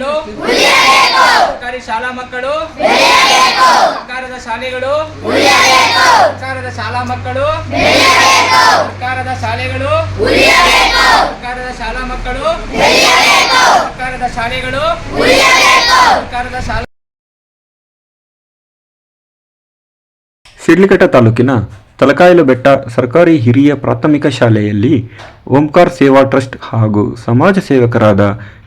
ಶಾಲೆಗಳು ಸರ್ಕಾರಿ ಶಾಲಾ ಮಕ್ಕಳು ಸರ್ಕಾರದ ಶಾಲೆಗಳು ಸರ್ಕಾರದ ಶಾಲಾ ಮಕ್ಕಳು ಸರ್ಕಾರದ ಶಾಲೆಗಳು ಸರ್ಕಾರದ ಶಾಲಾ ಮಕ್ಕಳು ಸರ್ಕಾರದ ಶಾಲೆಗಳು ಸರ್ಕಾರದ ಶಾಲಾ ಶಿಡ್ಲಘಟ್ಟ ತಾಲೂಕಿನ ತಲಕಾಯಲು ಬೆಟ್ಟ ಸರ್ಕಾರಿ ಹಿರಿಯ ಪ್ರಾಥಮಿಕ ಶಾಲೆಯಲ್ಲಿ ಓಂಕಾರ್ ಸೇವಾ ಟ್ರಸ್ಟ್ ಹಾಗೂ ಸಮಾಜ ಸೇವಕರಾದ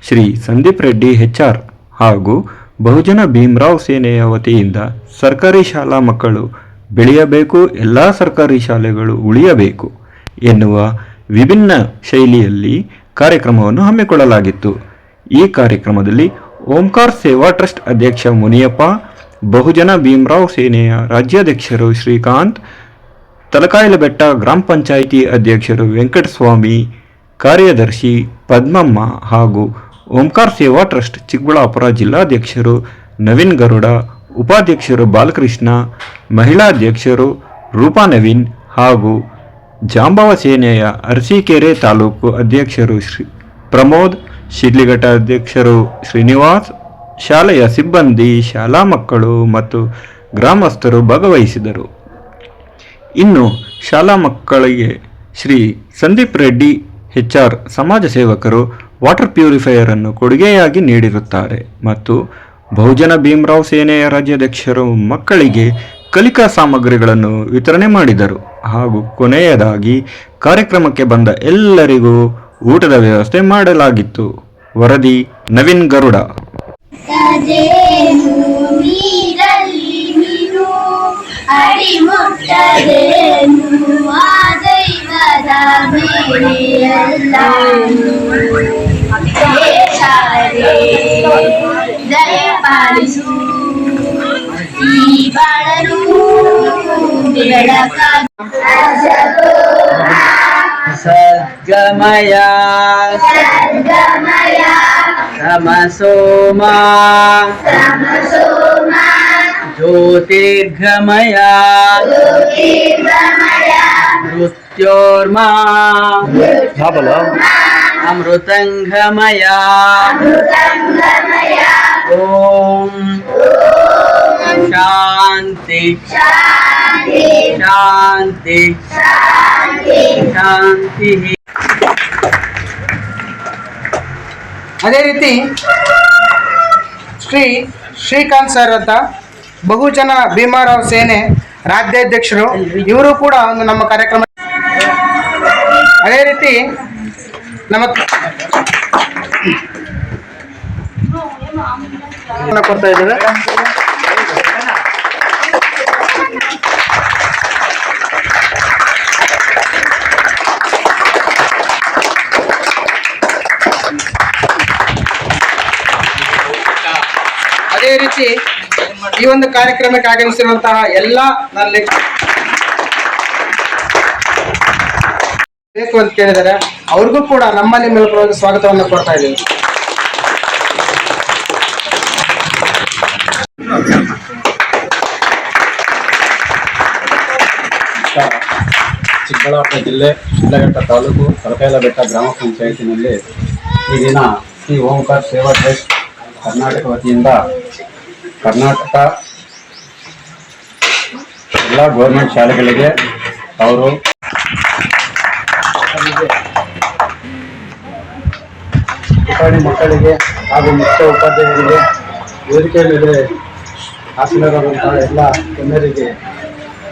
ಶ್ರೀ ಸಂದೀಪ್ ರೆಡ್ಡಿ ಹೆಚ್ಆರ್ ಹಾಗೂ ಬಹುಜನ ಭೀಮರಾವ್ ಸೇನೆಯ ವತಿಯಿಂದ ಸರ್ಕಾರಿ ಶಾಲಾ ಮಕ್ಕಳು ಬೆಳೆಯಬೇಕು, ಎಲ್ಲ ಸರ್ಕಾರಿ ಶಾಲೆಗಳು ಉಳಿಯಬೇಕು ಎನ್ನುವ ವಿಭಿನ್ನ ಶೈಲಿಯಲ್ಲಿ ಕಾರ್ಯಕ್ರಮವನ್ನು ಹಮ್ಮಿಕೊಳ್ಳಲಾಗಿತ್ತು. ಈ ಕಾರ್ಯಕ್ರಮದಲ್ಲಿ ಓಂಕಾರ್ ಸೇವಾ ಟ್ರಸ್ಟ್ ಅಧ್ಯಕ್ಷ ಮುನಿಯಪ್ಪ ಬಹುಜನ ಭೀಮರಾವ್ ಸೇನೆಯ ರಾಜ್ಯಾಧ್ಯಕ್ಷರು ಶ್ರೀಕಾಂತ್, ತಲಕಾಯಲಬೆಟ್ಟ ಗ್ರಾಮ ಪಂಚಾಯಿತಿ ಅಧ್ಯಕ್ಷರು ವೆಂಕಟಸ್ವಾಮಿ, ಕಾರ್ಯದರ್ಶಿ ಪದ್ಮಮ್ಮ ಹಾಗೂ ಓಂಕಾರ್ ಸೇವಾ ಟ್ರಸ್ಟ್ ಚಿಕ್ಕಬಳ್ಳಾಪುರ ಜಿಲ್ಲಾಧ್ಯಕ್ಷರು ನವೀನ್ ಗರುಡ, ಉಪಾಧ್ಯಕ್ಷರು ಬಾಲಕೃಷ್ಣ ಮಹಿಳಾ ಅಧ್ಯಕ್ಷರು ರೂಪಾ ನವೀನ್ ಹಾಗೂ ಜಾಂಬವ ಸೇನೆಯ ಅರಸೀಕೆರೆ ತಾಲೂಕು ಅಧ್ಯಕ್ಷರು ಶ್ರೀ ಪ್ರಮೋದ್, ಶಿಡ್ಲಿಘಟ್ಟ ಅಧ್ಯಕ್ಷರು ಶ್ರೀನಿವಾಸ್ ಶಾಲೆಯ ಸಿಬ್ಬಂದಿ, ಶಾಲಾ ಮಕ್ಕಳು ಮತ್ತು ಗ್ರಾಮಸ್ಥರು ಭಾಗವಹಿಸಿದರು. ಇನ್ನು ಶಾಲಾ ಮಕ್ಕಳಿಗೆ ಶ್ರೀ ಸಂದೀಪ್ ರೆಡ್ಡಿ ಹೆಚ್ಆರ್ ಸಮಾಜ ಸೇವಕರು ವಾಟರ್ ಪ್ಯೂರಿಫೈಯರ್ ಅನ್ನು ಕೊಡುಗೆಯಾಗಿ ನೀಡಿರುತ್ತಾರೆ ಮತ್ತು ಬಹುಜನ ಭೀಮರಾವ್ ಸೇನೆಯ ರಾಜ್ಯಾಧ್ಯಕ್ಷರು ಮಕ್ಕಳಿಗೆ ಕಲಿಕಾ ಸಾಮಗ್ರಿಗಳನ್ನು ವಿತರಣೆ ಮಾಡಿದರು. ಹಾಗೂ ಕೊನೆಯದಾಗಿ ಕಾರ್ಯಕ್ರಮಕ್ಕೆ ಬಂದ ಎಲ್ಲರಿಗೂ ಊಟದ ವ್ಯವಸ್ಥೆ ಮಾಡಲಾಗಿತ್ತು. ವರದಿ ನವೀನ್ ಗರುಡ. ಅದೇನು ನೀರಲ್ಲಿ ನೀನು ಅಡಿ ಮುಟ್ಟದೇನು ಆ ದೈವದ ಮೇಲೆ ಎಲ್ಲಾನು ದೇಶಾರೆ ದಯಪಾಲಿಸು ಈ ಬಾಳಲು ಬೆಳಕ सद्गमया समसोमा ज्योतिर्गमया मृत्योर्मा अमृतङ्गमया ॐ ಶಾಂತಿ. ಶಾಂತಿ. ಶಾಂತಿ. ಶಾಂತಿ. ಶಾಂತಿ. ಅದೇ ರೀತಿ ಶ್ರೀ ಶ್ರೀಕಾಂತ್ ಸರ್ ಅಂತ ಬಹುಜನ ಭೀಮಾರಾವ್ ಸೇನೆ ರಾಜ್ಯಾಧ್ಯಕ್ಷರು ಇವರು ಕೂಡ ಒಂದು ನಮ್ಮ ಕಾರ್ಯಕ್ರಮ ಅದೇ ರೀತಿ ನಮ್ಮ ಕೊಡ್ತಾ ಇದ್ದಾರೆ ಅದೇ ರೀತಿ ಈ ಒಂದು ಕಾರ್ಯಕ್ರಮಕ್ಕೆ ಆಗಮಿಸಿರುವಂತಹ ಎಲ್ಲ ನಲ್ಲಿ ಬೇಕು ಅಂತ ಕೇಳಿದರೆ ಅವ್ರಿಗೂ ಕೂಡ ನಮ್ಮಲ್ಲಿ ಮೂಲಕವಾಗಿ ಸ್ವಾಗತವನ್ನು ಕೊಡ್ತಾ ಇದ್ದೀವಿ. ಚಿಕ್ಕಬಳ್ಳಾಪುರ ಜಿಲ್ಲೆ ಶಿಡ್ಲಘಟ್ಟ ತಾಲೂಕು ಕರಕೈಲ ಬೆಟ್ಟ ಗ್ರಾಮ ಪಂಚಾಯತಿನಲ್ಲಿ ಈ ದಿನ ಶ್ರೀ ಓಂಕಾರ ಸೇವಾ ಟ್ರಸ್ಟ್ ಕರ್ನಾಟಕ ವತಿಯಿಂದ ಕರ್ನಾಟಕ ಎಲ್ಲ ಗೌರ್ಮೆಂಟ್ ಶಾಲೆಗಳಿಗೆ ಅವರು ಪುಟಾಣಿ ಮಕ್ಕಳಿಗೆ ಹಾಗೂ ಮುಖ್ಯ ಉಪಾಧ್ಯಾಯರಿಗೆ ವೇದಿಕೆ ಮೇಲೆ ಆಸೀನರಾದಂತಹ ಎಲ್ಲ ಗಣ್ಯರಿಗೆ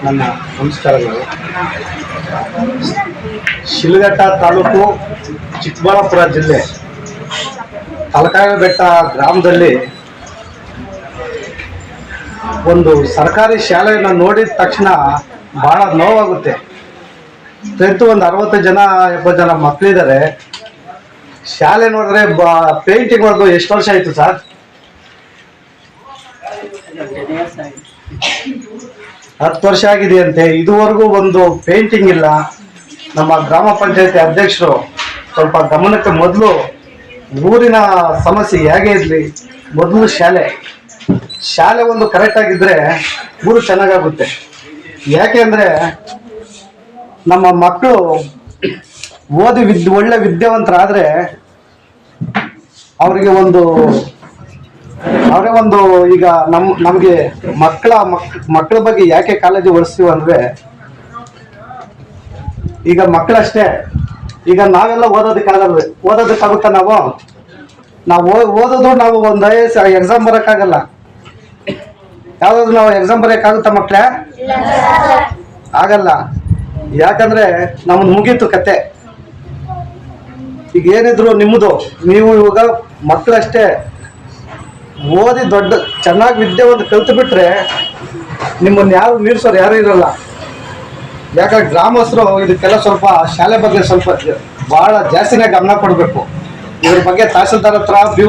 ನನ್ನ ನಮಸ್ಕಾರಗಳು. ಶಿಲ್ಘಟ್ಟ ತಾಲೂಕು ಚಿಕ್ಕಬಳ್ಳಾಪುರ ಜಿಲ್ಲೆ ತಲಕಾಯ ಬೆಟ್ಟ ಗ್ರಾಮದಲ್ಲಿ ಒಂದು ಸರ್ಕಾರಿ ಶಾಲೆಯನ್ನು ನೋಡಿದ ತಕ್ಷಣ ಬಹಳ ನೋವಾಗುತ್ತೆ. ಸ್ಟ್ರೆಂತ್ ಒಂದು ಅರವತ್ತು ಜನ, ಎಪ್ಪತ್ತು ಜನ ಮಕ್ಕಳಿದ್ದಾರೆ. ಶಾಲೆ ನೋಡಿದ್ರೆ ಪೇಂಟಿಂಗ್ ಹೊಡೆದು ಎಷ್ಟು ವರ್ಷ ಆಯಿತು ಸರ್? ಹತ್ತು ವರ್ಷ ಆಗಿದೆಯಂತೆ. ಇದುವರೆಗೂ ಒಂದು ಪೇಂಟಿಂಗ್ ಇಲ್ಲ. ನಮ್ಮ ಗ್ರಾಮ ಪಂಚಾಯತಿ ಅಧ್ಯಕ್ಷರು ಸ್ವಲ್ಪ ಗಮನಕ್ಕೆ ಮೊದಲು ಊರಿನ ಸಮಸ್ಯೆ ಹೇಗೆ ಇರಲಿ ಮೊದಲು ಶಾಲೆ. ಶಾಲೆ ಒಂದು ಕರೆಕ್ಟ್ ಆಗಿದ್ರೆ ಊರು ಚೆನ್ನಾಗಾಗುತ್ತೆ. ಯಾಕೆ ಅಂದರೆ ನಮ್ಮ ಮಕ್ಕಳು ಓದಿ ವಿದ್ ಒಳ್ಳೆ ವಿದ್ಯಾವಂತರಾದರೆ ಅವರಿಗೆ ಒಂದು, ಅವರೇ ಒಂದು ಈಗ ನಮ್ಮ ನಮಗೆ ಮಕ್ಕಳ ಮಕ್ ಮಕ್ಕಳ ಬಗ್ಗೆ ಯಾಕೆ ಕಾಳಜಿ ವಹಿಸ್ತೀವಿ ಅಂದರೆ ಈಗ ಮಕ್ಕಳಷ್ಟೇ. ಈಗ ನಾವೆಲ್ಲ ಓದೋದಕ್ಕಾಗಲ್ಲ ಓದೋದಕ್ಕಾಗುತ್ತ ನಾವು? ನಾವು ಓದೋದು ನಾವು ಒಂದು ಐ ಎಸ್ ಎಕ್ಸಾಮ್ ಬರೋಕ್ಕಾಗಲ್ಲ. ಯಾವ್ದಾದ್ರು ನಾವು ಎಕ್ಸಾಮ್ ಬರೋಕ್ಕಾಗುತ್ತಾ ಮಕ್ಕಳೇ ಆಗಲ್ಲ. ಯಾಕಂದ್ರೆ ನಮ್ದು ಮುಗೀತು ಕತೆ. ಈಗ ಏನಿದ್ರು ನಿಮ್ಮದು, ನೀವು ಇವಾಗ ಮಕ್ಕಳಷ್ಟೇ ಓದಿ ದೊಡ್ಡ, ಚೆನ್ನಾಗಿ ವಿದ್ಯೆ ಒಂದು ಕಲ್ತು ಬಿಟ್ರೆ ನಿಮ್ಮನ್ನು ಯಾರು ಮೀರ್ಸೋರು ಯಾರು ಇರಲ್ಲ. ಯಾಕಂದ್ರೆ ಗ್ರಾಮಸ್ಥರು ಇದಕ್ಕೆಲ್ಲ ಸ್ವಲ್ಪ ಶಾಲೆ ಬಗ್ಗೆ ಸ್ವಲ್ಪ ಬಹಳ ಜಾಸ್ತಿನೇ ಗಮನ ಕೊಡಬೇಕು. ಇದ್ರ ಬಗ್ಗೆ ತಹಸೀಲ್ದಾರ್ ಹತ್ರ, ಬಿ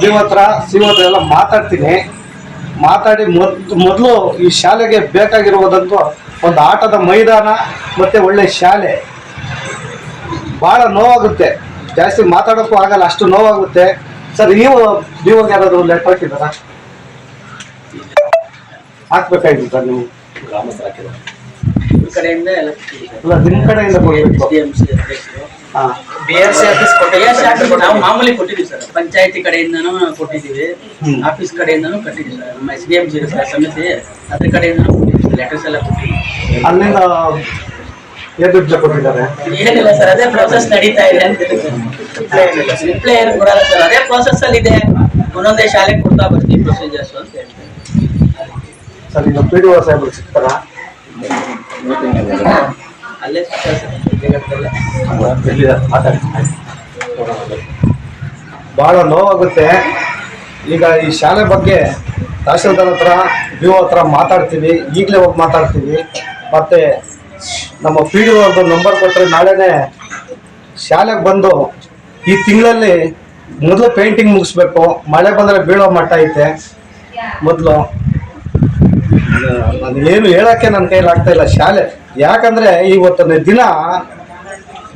ಬಿ ಹತ್ರ, ಸಿ ಹತ್ರ ಎಲ್ಲ ಮಾತಾಡ್ತೀನಿ. ಮಾತಾಡಿ ಮೊದ್, ಮೊದಲು ಈ ಶಾಲೆಗೆ ಬೇಕಾಗಿರುವುದಂತೂ ಒಂದು ಆಟದ ಮೈದಾನ ಮತ್ತೆ ಒಳ್ಳೆ ಶಾಲೆ. ಬಹಳ ನೋವಾಗುತ್ತೆ. ಜಾಸ್ತಿ ಮಾತಾಡೋಕ್ಕೂ ಆಗಲ್ಲ, ಅಷ್ಟು ನೋವಾಗುತ್ತೆ. ಸರ್, ನೀವು ನೀವು ಯಾರಾದರೂ ಲೆಟರ್ ಹಾಕಿದಾರ ಹಾಕ್ಬೇಕಾಗಿತ್ತು ಸರ್ ನೀವು ಕಡೆಯಿಂದ ಎಲ್ಲ ಅಲ್ಲ ನಿಮ್ಮ ಕಡೆಯಿಂದ ಕೊಡ್ಬೇಕು ಹಾ. ಬಿ ಎಸ್ ಸಿ ಆಫೀಸ್ ಕೊಟ್ಟಿದ್ದೀವಿ ನಾವು ಮಾಮೂಲಿ ಕೊಟ್ಟಿದ್ದೀವಿ ಸರ್. ಪಂಚಾಯತಿ ಕಡೆಯಿಂದನೂ ಕೊಟ್ಟಿದ್ದೀವಿ. ಹ್ಮ್. ಆಫೀಸ್ ಕಡೆಯಿಂದನೂ ಕಟ್ಟಿದ್ದೀವಿ ಸರ್. ನಮ್ಮ ಎಸ್ ಡಿ ಎಂ ಸಿ ಸಮಿತಿ ಅದ್ರ ಕಡೆಯಿಂದನೂ ಕೊಟ್ಟಿದ್ದೀವಿ ಲೆಟರ್ಸ್ ಎಲ್ಲ ಕೊಟ್ಟಿದ್ದೀವಿ. ಅಲ್ಲಿಂದ ಎದುರ್ಜ ಕೊಟ್ಟಿದ್ದಾರೆ? ಏನಿಲ್ಲ ಸರ್ ಅದೇ ಪ್ರೋಸೆಸ್ ನಡೀತಾ ಇದೆ ಅಂತ ರಿಪ್ಲೈ ಏನು ಕೊಡಲ್ಲ ಸರ್. ಅದೇ ಪ್ರೋಸೆಸ್ ಅಲ್ಲಿ ಇದೆ. ಒಂದೊಂದೇ ಶಾಲೆ ಕೊಡ್ತಾ ಬರ್ತೀವಿ ಪ್ರೊಸೀಜರ್ಸ್ ಅಂತ ಹೇಳ್ತಾರೆ ಸರ್. ಈಗ ಪಿ ಡಿ ಓ ಸಾಹೇಬ್ರು ಸಿಗ್ತಾರಾ? ಅಲ್ಲೇ ಬಹಳ ನೋವಾಗುತ್ತೆ. ಈಗ ಈ ಶಾಲೆ ಬಗ್ಗೆ ತಹಸೀಲ್ದಾರ್ ಹತ್ರ ಬಿ ಹತ್ರ ಮಾತಾಡ್ತೀವಿ, ಈಗಲೇ ಹೋಗಿ ಮಾತಾಡ್ತೀವಿ. ಮತ್ತೆ ನಮ್ಮ ಪಿ ಡಿ ಅವ್ರದ್ದು ನಂಬರ್ ಕೊಟ್ಟರೆ ನಾಳೆನೇ ಶಾಲೆಗೆ ಬಂದು ಈ ತಿಂಗಳಲ್ಲಿ ಮೊದಲು ಪೇಂಟಿಂಗ್ ಮುಗಿಸ್ಬೇಕು, ಮಳೆ ಬಂದರೆ ಬೀಳೋ ಮಟ್ಟ ಐತೆ. ಮೊದಲು ಏನು ಹೇಳಕ್ಕೆ ನನ್ನ ಕೈಲಿ ಆಗ್ತಾ ಇಲ್ಲ. ಶಾಲೆ, ಯಾಕಂದ್ರೆ ಇವತ್ತಿನ ದಿನ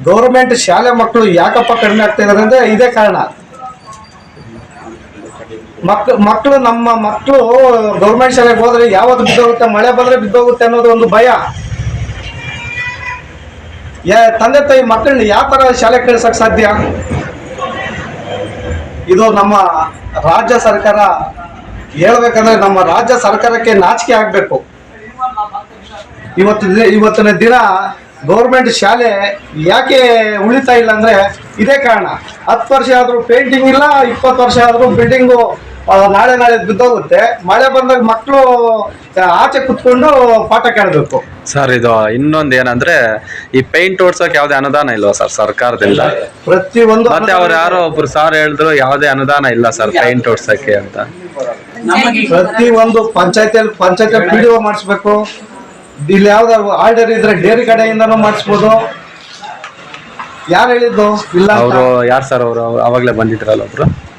ಗೌರ್ಮೆಂಟ್ ಶಾಲೆ ಮಕ್ಕಳು ಯಾಕಪ್ಪ ಕಡಿಮೆ ಆಗ್ತಾ ಇದ್ದಾರೆ ಅಂದ್ರೆ ಇದೇ ಕಾರಣ. ಮಕ್ಳು ಮಕ್ಕಳು ನಮ್ಮ ಮಕ್ಕಳು ಗೌರ್ಮೆಂಟ್ ಶಾಲೆಗೆ ಹೋದ್ರೆ ಯಾವತ್ತು ಬಿದ್ದೋಗುತ್ತೆ, ಮಳೆ ಬಂದ್ರೆ ಬಿದ್ದೋಗುತ್ತೆ ಅನ್ನೋದು ಒಂದು ಭಯ. ಯಾ, ತಂದೆ ತಾಯಿ ಮಕ್ಕಳನ್ನ ಯಾವ ತರ ಶಾಲೆ ಕಳ್ಸಕ್ ಸಾಧ್ಯ? ಇದು ನಮ್ಮ ರಾಜ್ಯ ಸರ್ಕಾರ ಹೇಳ್ಬೇಕಂದ್ರೆ ನಮ್ಮ ರಾಜ್ಯ ಸರ್ಕಾರಕ್ಕೆ ನಾಚಿಕೆ ಆಗ್ಬೇಕು. ಇವತ್ತು ಇವತ್ತಿನ ದಿನ ಗೌರ್ಮೆಂಟ್ ಶಾಲೆ ಯಾಕೆ ಉಳಿತಾ ಇಲ್ಲ ಅಂದ್ರೆ ಇದೇ ಕಾರಣ. ಹತ್ತು ವರ್ಷ ಆದ್ರೂ ಪೇಂಟಿಂಗ್ ಇಲ್ಲ ಇಪ್ಪತ್ತು ವರ್ಷ ಆದ್ರೂ ಬಿಲ್ಡಿಂಗು ನಾಳೆ ನಾಳೆ ಬಿದ್ದೋಗುತ್ತೆ. ಮಳೆ ಬಂದಾಗ ಮಕ್ಕಳು ಆಚೆ ಕುತ್ಕೊಂಡು ಪಾಠ ಕೇಳಬೇಕು. ಸರ್ ಇದು ಇನ್ನೊಂದು ಏನಂದ್ರೆ ಈ ಪೇಂಟ್ ಓಡ್ಸೋಕೆ ಯಾವ್ದೇ ಅನುದಾನ ಇಲ್ವಾ ಸರ್ ಸರ್ಕಾರದಿಂದ? ಪ್ರತಿಯೊಂದು ಮತ್ತೆ ಅವ್ರು ಯಾರೋ ಒಬ್ರು ಸಾರ್ ಹೇಳಿದ್ರು ಯಾವ್ದೇ ಅನುದಾನ ಇಲ್ಲ ಸರ್ ಪೇಂಟ್ ಓಡ್ಸಕ್ಕೆ ಅಂತ. ಪ್ರತಿ ಒಂದು ಪಂಚಾಯತಿಯಲ್ಲಿ ಪಂಚಾಯತಿ ಪಿ ಡಿ ಒ ಮಾಡಿಸ್ಬೇಕು. ಇಲ್ಲಿ ಯಾವ್ದಾದ್ರು ಆರ್ಡರ್ ಇದ್ರೆ ಡೇರಿ ಕಡೆಯಿಂದನೂ ಮಾಡಿಸ್ಬೋದು. ಯಾರು ಹೇಳಿದ್ದು? ಇಲ್ಲ. ಅವರು ಯಾರು ಸರ್ ಅವರು? ಅವಾಗಲೇ ಬಂದಿದ್ರಲ್ಲ ಒಬ್ರು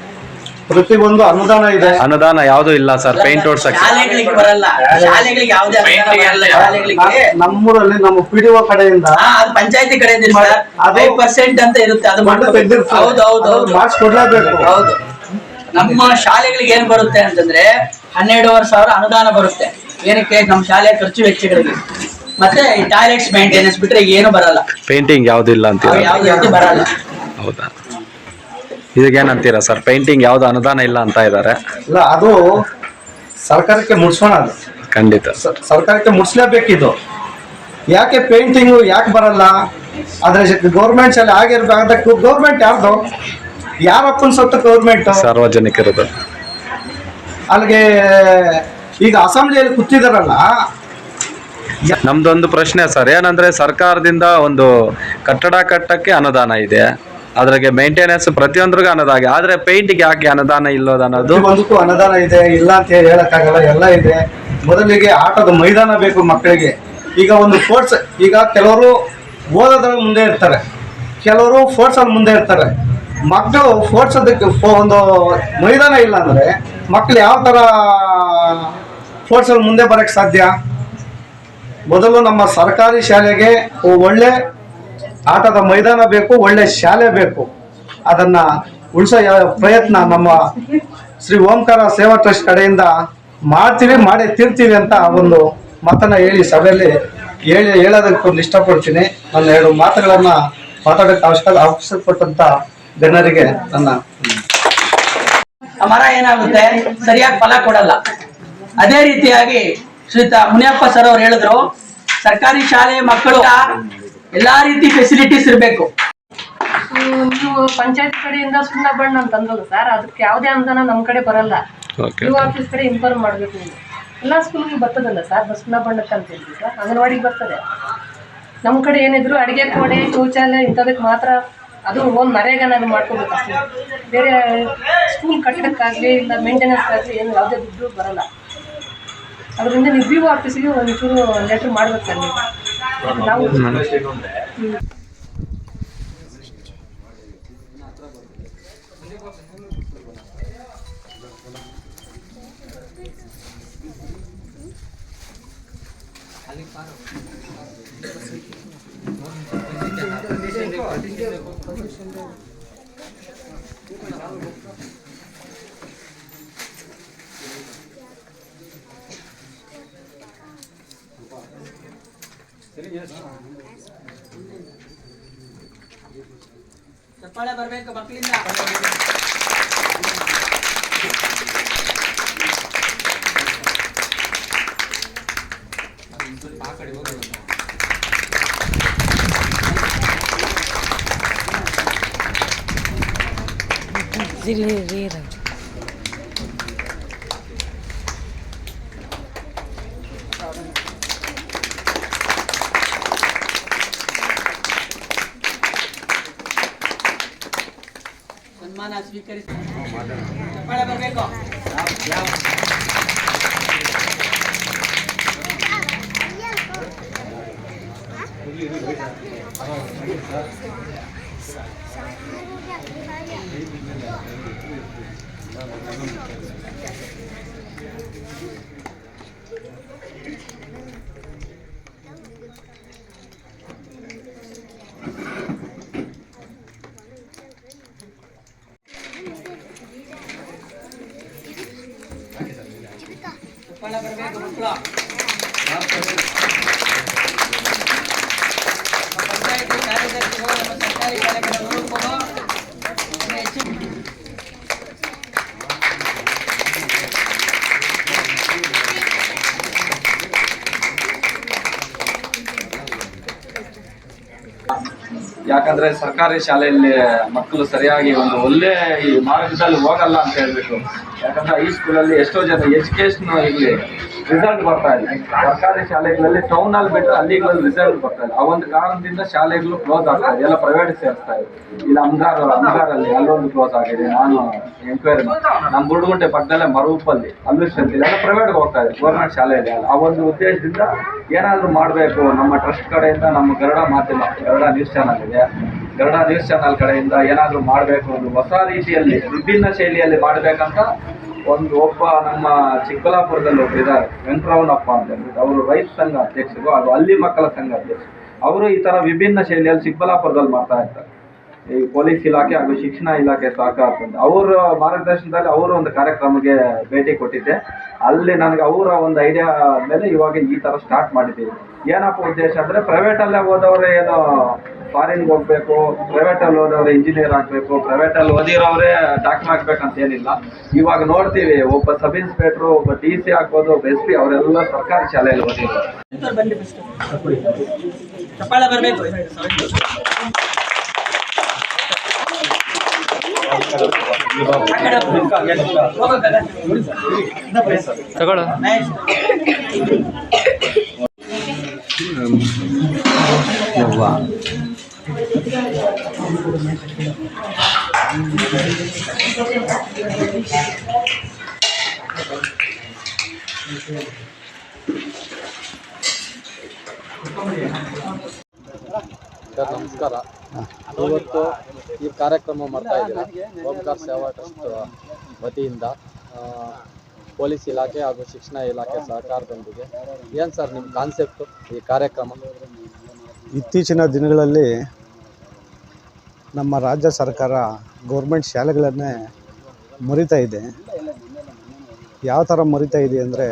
ಪ್ರತಿ ಒಂದು ಅನುದಾನ ಇದೆ. ಅನುದಾನ ಯಾವುದು ಇಲ್ಲ ಸರ್ ಪೇಂಟ್ ಓಡ್ಸಕ್ಕೆ. ಶಾಲೆಗಳಿಗೆ ಬರಲ್ಲ. ಶಾಲೆಗಳಿಗೆ ಯಾವುದೇ ಅನುದಾನ ಬರಲ್ಲ. ಶಾಲೆಗಳಿಗೆ. ನಾ- ನಮ್ಮೂರಲ್ಲಿ ನಮ್ಮ ಪಿ ಡಿ ಒ ಕಡೆಯಿಂದ ಆ, ಅದು ಪಂಚಾಯತಿ ಕಡೆಯಿಂದ ಅದು- ಪರ್ಸೆಂಟ್ ಅಂತ ಇರುತ್ತೆ ಅದು ಮಾಡಬೇಕು ಮಾಡ್ಬೇಕು. ತೆಗ್ದಿರ್ತಾರೆ. ಹೌದು ಹೌದು ಹೌದು. ಮಾಡಿಸ್ಕೊಡ್ಲೇಬೇಕು. ಹೌದು. ನಮ್ಮ ಶಾಲೆಗಳಿಗೆ ಏನ್ ಬರುತ್ತೆ ಅಂತಂದ್ರೆ ಹನ್ನೆರಡುವರೆ ಸಾವಿರ ಅನುದಾನ ಬರುತ್ತೆ. ಏನಕ್ಕೆ? ನಮ್ಮ ಶಾಲೆ ಖರ್ಚು ವೆಚ್ಚಗಳಿಗೆ. ಮತ್ತೆ ಈ ಟಾಯ್ಲೆಟ್ಸ್ ಮೇಂಟೆನೆನ್ಸ್ ಬಿಟ್ರೆ ಏನು ಬರಲ್ಲ. ಪೇಂಟಿಂಗ್ ಯಾವ್ದು ಇಲ್ಲ ಅಂತ ಅಂತೀರಾ ಯಾವ್ದು ಬರಲ್ಲ. ಹೌದಾ? ಇದಕ್ಕೇನಂತೀರಾ ಸರ್? ಪೇಂಟಿಂಗ್ ಯಾವ್ದು ಅನುದಾನ ಇಲ್ಲ ಅಂತ ಇದ್ದಾರೆ ಇಲ್ಲ ಅದು ಸರ್ಕಾರಕ್ಕೆ ಮುಡ್ಸೋಣ ಅದು. ಖಂಡಿತ. ಸ- ಸರ್ಕಾರಕ್ಕೆ ಮುಡ್ಸ್ಲೇಬೇಕಿದು ಯಾಕೆ ಪೇಂಟಿಂಗು ಯಾಕೆ ಬರಲ್ಲ? ಆದ್ರೆ ಗೌರ್ಮೆಂಟ್ ಶಾಲೆ ಆಗಿರ್ಬೇಕು ಗೌರ್ಮೆಂಟ್ ಯಾರ್ದು? ಯಾರಪ್ಪನ ಸೊತ್ತು ಗೌರ್ಮೆಂಟ್ ಸಾರ್ವಜನಿಕರದು. ಅಲ್ಲಿಗೆ ಈಗ ಅಸೆಂಬ್ಲಿಯಲ್ಲಿ ಕೂತಿದಾರಲ್ಲ? ನಮ್ದೊಂದು ಪ್ರಶ್ನೆ ಸರ್ ಏನಂದ್ರೆ ಸರ್ಕಾರದಿಂದ ಒಂದು ಕಟ್ಟಡ ಕಟ್ಟಕ್ಕೆ ಅನುದಾನ ಇದೆ. ಅದ್ರಾಗೆ ಮೇಂಟೆನೆನ್ಸ್ ಪ್ರತಿಯೊಂದ್ರಿಗೂ ಅನುದಾನ ಇದೆ. ಆದ್ರೆ ಪೇಂಟ್ಗೆ ಯಾಕೆ ಅನುದಾನ ಇಲ್ಲೋದ ಅನ್ನೋದು? ಒಂದಕ್ಕೂ ಅನುದಾನ ಇದೆ ಇಲ್ಲ ಅಂತ ಹೇಳಿ ಹೇಳಕ್ಕಾಗಲ್ಲ ಎಲ್ಲ ಇದೆ. ಮೊದಲಿಗೆ ಆಟದ ಮೈದಾನ ಬೇಕು ಮಕ್ಕಳಿಗೆ. ಈಗ ಒಂದು ಸ್ಪೋರ್ಟ್ಸ್ ಈಗ ಕೆಲವರು ಓದೋದ್ರಲ್ಲಿ ಮುಂದೆ ಇರ್ತಾರೆ. ಕೆಲವರು ಸ್ಪೋರ್ಟ್ಸ್ ಅಲ್ಲಿ ಮುಂದೆ ಇರ್ತಾರೆ. ಮಕ್ಕಳು ಸ್ಪೋರ್ಟ್ಸ್ ಅದಕ್ಕೆ ಫೋ- ಒಂದು ಮೈದಾನ ಇಲ್ಲ ಅಂದ್ರೆ ಮಕ್ಕಳು ಯಾವ ತರ ಸ್ಪೋರ್ಟ್ಸ್ ಅಲ್ಲಿ ಮುಂದೆ ಬರೋಕ್ಕೆ ಸಾಧ್ಯ? ಮೊದಲು ನಮ್ಮ ಸರ್ಕಾರಿ ಶಾಲೆಗೆ ಒಳ್ಳೆ ಆಟದ ಮೈದಾನ ಬೇಕು, ಒಳ್ಳೆ ಶಾಲೆ ಬೇಕು. ಅದನ್ನ ಉಳಿಸೋ ಪ್ರಯತ್ನ ನಮ್ಮ ಶ್ರೀ ಓಂಕಾರ ಸೇವಾ ಟ್ರಸ್ಟ್ ಕಡೆಯಿಂದ ಮಾಡ್ತೀವಿ, ಮಾಡಿ ತೀರ್ತೀವಿ ಅಂತ ಒಂದು ಮತನ ಹೇಳಿ ಸಭೆಯಲ್ಲಿ ಹೇಳಿ ಹೇಳೋದಕ್ಕೆ ಒಂದು ಇಷ್ಟಪಡ್ತೀನಿ. ನನ್ನ ಎರಡು ಮಾತುಗಳನ್ನು ಮಾತಾಡೋಕ್ಕೆ ಅವಶ್ಯಕ ಅವಶ್ಯಪಟ್ಟಂತ ಜನರಿಗೆ ತನ್ನ ಮರ ಏನಾಗುತ್ತೆ? ಸರಿಯಾಗಿ ಫಲ ಕೊಡಲ್ಲ. ಅದೇ ರೀತಿಯಾಗಿ ಶ್ರೀತ ಮುನಿಯಪ್ಪ ಸರ್ ಅವ್ರು ಹೇಳಿದ್ರು ಸರ್ಕಾರಿ ಶಾಲೆ ಮಕ್ಕಳು ಎಲ್ಲಾ ರೀತಿ ಫೆಸಿಲಿಟೀಸ್ ಇರಬೇಕು. ನೀವು ಪಂಚಾಯತ್ ಕಡೆಯಿಂದ ಸುಣ್ಣ ಬಣ್ಣ ಅಂತ ಅಂದ್ರಲ್ಲ ಸರ್ ಅದಕ್ಕೆ ಯಾವುದೇ ಅನುದಾನ ನಮ್ಮ ಕಡೆ ಬರಲ್ಲ. ನೀವು ಯು ಆಫೀಸ್ ಕಡೆ ಇನ್ಫಾರ್ಮ್ ಮಾಡ್ಬೇಕು ನೀವು. ಎಲ್ಲ ಸ್ಕೂಲ್ಗೆ ಬರ್ತದಲ್ಲ ಸರ್ ಬಸ್ ಸುಣ್ಣ ಬಣ್ಣಕ್ಕೆ ಅಂತ ಹೇಳಿ ಸರ್ ಅಂಗನವಾಡಿಗೆ ಬರ್ತದೆ. ನಮ್ಮ ಕಡೆ ಏನಿದ್ರು ಅಡಿಗೆ ಕೋಣೆ ಶೌಚಾಲಯ ಇಂಥದಕ್ಕೆ ಮಾತ್ರ ಅದು ಒಂದು ನರೇಗಾ ನಾನು ಮಾಡ್ಕೋಬೇಕು ಅಷ್ಟೇ. ಬೇರೆ ಸ್ಕೂಲ್ ಕಟ್ಟೋಕ್ಕಾಗಲಿ ಇಲ್ಲ ಮೇಂಟೆನೆನ್ಸ್ಗಾಗಲಿ ಏನು ಯಾವುದೇ ದುಡ್ಡು ಬರಲ್ಲ. ಅದರಿಂದ ನೀವು ಬಿ ಆಫೀಸಿಗೆ ಒಂಚೂರು ಲೆಟ್ರ್ ಮಾಡ್ಬೇಕು ಸರ್ ನೀವು. ನಾವು ಚಪ್ಪಾಳೆ ಬರ್ಬೇಕು ಮಕ್ಕಳಿಂದ ಸನ್ಮಾನ ಸ್ವೀಕರಿಸಿ ಚಪ್ಪಾಳೆ ಬರ್ಬೇಕು ಚಪ್ಪಾಳೆ ಬರ್ಬೇಕು ಮಕ್ಕಳು ಯಾಕಂದ್ರೆ ಸರ್ಕಾರಿ ಶಾಲೆಯಲ್ಲಿ ಮಕ್ಕಳು ಸರಿಯಾಗಿ ಒಂದು ಒಳ್ಳೆ ಈ ಮಾರ್ಗದಲ್ಲಿ ಹೋಗಲ್ಲ ಅಂತ ಹೇಳ್ಬೇಕು ಯಾಕಂದ್ರೆ ಸ್ಕೂಲಲ್ಲಿ ಎಷ್ಟೋ ಜನ ಎಜುಕೇಶನ್ ಇಲ್ಲಿ ರಿಸಲ್ಟ್ ಬರ್ತಾ ಇಲ್ಲ ಸರ್ಕಾರಿ ಶಾಲೆಗಳಲ್ಲಿ ಟೌನ್ ಅಲ್ಲಿ ಬಿಟ್ಟರೆ ಹಳ್ಳಿಗಳಲ್ಲಿ ರಿಸಲ್ಟ್ ಬರ್ತಾ ಇಲ್ಲ ಆ ಒಂದು ಕಾರಣದಿಂದ ಶಾಲೆಗಳು ಕ್ಲೋಸ್ ಆಗ್ತಾ ಇದೆ. ಎಲ್ಲ ಪ್ರೈವೇಟ್ ಸೇರಿಸ್ತಾ ಇದೆ. ಇಲ್ಲಿ ಅಂಗಾರ ಅಂಗಾರಲ್ಲಿ ಅಲ್ಲೊಂದು ಕ್ಲೋಸ್ ಆಗಿದೆ. ನಾನು ಎಂಕ್ವೈರಿ ನಮ್ಮ ಗುಡ್ಗುಂಟೆ ಪಕ್ಕದಲ್ಲೇ ಮರುಪಲ್ಲಿ ಅಲ್ಲೂ ಸ್ಟ್ರೆಂತ್ ಎಲ್ಲ ಪ್ರೈವೇಟ್ಗೆ ಹೋಗ್ತಾ ಇದೆ ಗೌರ್ಮೆಂಟ್ ಶಾಲೆಯಲ್ಲಿ ಇದೆ ಆ ಒಂದು ಉದ್ದೇಶದಿಂದ ಏನಾದರೂ ಮಾಡಬೇಕು. ನಮ್ಮ ಟ್ರಸ್ಟ್ ಕಡೆಯಿಂದ ನಮ್ಮ ಗರಡ ಮಾಧ್ಯಮ, ಗರಡ ನ್ಯೂಸ್ ಚಾನಲ್ ಇದೆ. ಗರಡ ನ್ಯೂಸ್ ಚಾನಲ್ ಕಡೆಯಿಂದ ಏನಾದರೂ ಮಾಡಬೇಕು. ಒಂದು ಹೊಸ ರೀತಿಯಲ್ಲಿ, ವಿಭಿನ್ನ ಶೈಲಿಯಲ್ಲಿ ಮಾಡಬೇಕಂತ ಒಂದು ಒಬ್ಬ ನಮ್ಮ ಚಿಕ್ಕಬಳ್ಳಾಪುರದಲ್ಲಿ ಒಬ್ರು ಇದ್ದಾರೆ, ವೆಂಕಟರಮಣಪ್ಪ ಅಂತ ಹೇಳ್ಬಿಟ್ಟು. ಅವರು ರೈತ ಸಂಘ ಅಧ್ಯಕ್ಷರು, ಅದು ಅಲ್ಲಿ ಮಕ್ಕಳ ಸಂಘ ಅಧ್ಯಕ್ಷರು. ಅವರು ಈ ಥರ ವಿಭಿನ್ನ ಶೈಲಿಯಲ್ಲಿ ಚಿಕ್ಕಬಳ್ಳಾಪುರದಲ್ಲಿ ಮಾಡ್ತಾ ಇರ್ತಾರೆ ಈ ಪೊಲೀಸ್ ಇಲಾಖೆ ಹಾಗೂ ಶಿಕ್ಷಣ ಇಲಾಖೆ ಸಹಕಾರದಿಂದ. ಅವರ ಮಾರ್ಗದರ್ಶನದಲ್ಲಿ ಅವರು ಒಂದು ಕಾರ್ಯಕ್ರಮಕ್ಕೆ ಭೇಟಿ ಕೊಟ್ಟಿದ್ದೆ. ಅಲ್ಲಿ ನನಗೆ ಅವರ ಒಂದು ಐಡಿಯಾ ಮೇಲೆ ಇವಾಗ ಈ ತರ ಸ್ಟಾರ್ಟ್ ಮಾಡಿದ್ದೀವಿ. ಏನಪ್ಪ ಉದ್ದೇಶ ಅಂದ್ರೆ ಪ್ರೈವೇಟ್ ಅಲ್ಲೇ ಹೋದವ್ರೆ ಏನೋ ಫಾರಿನ್ಗೆ ಹೋಗ್ಬೇಕು ಪ್ರೈವೇಟ್ ಅಲ್ಲಿ ಹೋದವ್ರೆ ಇಂಜಿನಿಯರ್ ಆಗಬೇಕು ಪ್ರೈವೇಟ್ ಅಲ್ಲಿ ಓದಿರೋರೇ ಡಾಕ್ಟರ್ ಆಗ್ಬೇಕಂತ ಏನಿಲ್ಲ. ಇವಾಗ ನೋಡ್ತೀವಿ ಒಬ್ಬ ಸಬ್ ಇನ್ಸ್ಪೆಕ್ಟರ್ ಒಬ್ಬ ಡಿ ಸಿ ಆಗ್ಬೋದು ಒಬ್ಬ ಎಸ್ ಪಿ ಅವರೆಲ್ಲ ಸರ್ಕಾರಿ ಶಾಲೆಯಲ್ಲಿ ಓದಿರೋರು. ಸರ್, ನಮಸ್ಕಾರ. ಇವತ್ತು ಈ ಕಾರ್ಯಕ್ರಮ ಮಾಡ್ತಾ ಇದ್ದೀರಾ? ಓಂಕಾರ ಸೇವಾ ಟ್ರಸ್ಟ್ ವತಿಯಿಂದ ಪೊಲೀಸ್ ಇಲಾಖೆ ಹಾಗೂ ಶಿಕ್ಷಣ ಇಲಾಖೆ ಸಹಕಾರದೊಂದಿಗೆ. ಏನು ಸರ್ ನಿಮ್ಮ ಕಾನ್ಸೆಪ್ಟು ಈ ಕಾರ್ಯಕ್ರಮ? ಇತ್ತೀಚಿನ ದಿನಗಳಲ್ಲಿ ನಮ್ಮ ರಾಜ್ಯ ಸರ್ಕಾರ ಗೌರ್ಮೆಂಟ್ ಶಾಲೆಗಳನ್ನೇ ಮರಿತಾ ಇದೆ. ಯಾವ ಥರ ಮರಿತಾ ಇದೆ ಅಂದರೆ,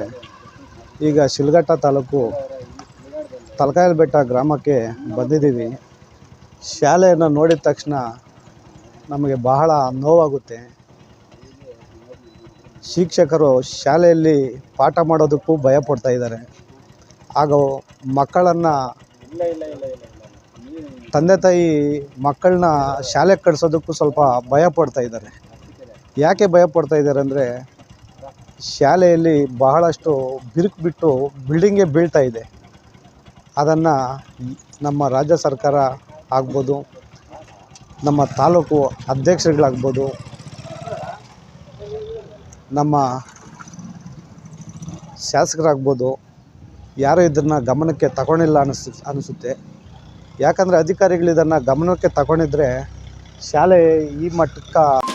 ಈಗ ಶಿಲ್ಘಟ್ಟ ತಾಲೂಕು ತಲಕಾಯಲ್ ಬೆಟ್ಟ ಗ್ರಾಮಕ್ಕೆ ಬಂದಿದ್ದೀವಿ. ಶಾಲೆಯನ್ನು ನೋಡಿದ ತಕ್ಷಣ ನಮಗೆ ಬಹಳ ನೋವಾಗುತ್ತೆ. ಶಿಕ್ಷಕರು ಶಾಲೆಯಲ್ಲಿ ಪಾಠ ಮಾಡೋದಕ್ಕೂ ಭಯ ಪಡ್ತಾ ಇದ್ದಾರೆ. ಹಾಗೂ ಮಕ್ಕಳನ್ನು ತಂದೆ ತಾಯಿ ಮಕ್ಕಳನ್ನ ಶಾಲೆಗೆ ಕಳಿಸೋದಕ್ಕೂ ಸ್ವಲ್ಪ ಭಯ ಪಡ್ತಾ ಇದ್ದಾರೆ. ಯಾಕೆ ಭಯ ಪಡ್ತಾ ಇದ್ದಾರೆ ಅಂದರೆ ಶಾಲೆಯಲ್ಲಿ ಬಹಳಷ್ಟು ಬಿರುಕು ಬಿಟ್ಟು ಬಿಲ್ಡಿಂಗೇ ಬೀಳ್ತಾ ಇದೆ. ಅದನ್ನು ನಮ್ಮ ರಾಜ್ಯ ಸರ್ಕಾರ ಆಗ್ಬೋದು, ನಮ್ಮ ತಾಲೂಕು ಅಧ್ಯಕ್ಷರುಗಳಾಗ್ಬೋದು, ನಮ್ಮ ಶಾಸಕರಾಗ್ಬೋದು, ಯಾರೂ ಇದನ್ನು ಗಮನಕ್ಕೆ ತಗೊಂಡಿಲ್ಲ ಅನಿಸ್, ಅನಿಸುತ್ತೆ. ಯಾಕಂದರೆ ಅಧಿಕಾರಿಗಳು ಇದನ್ನು ಗಮನಕ್ಕೆ ತಗೊಂಡಿದ್ರೆ ಶಾಲೆ ಈ ಮಟ್ಟಕ್ಕೆ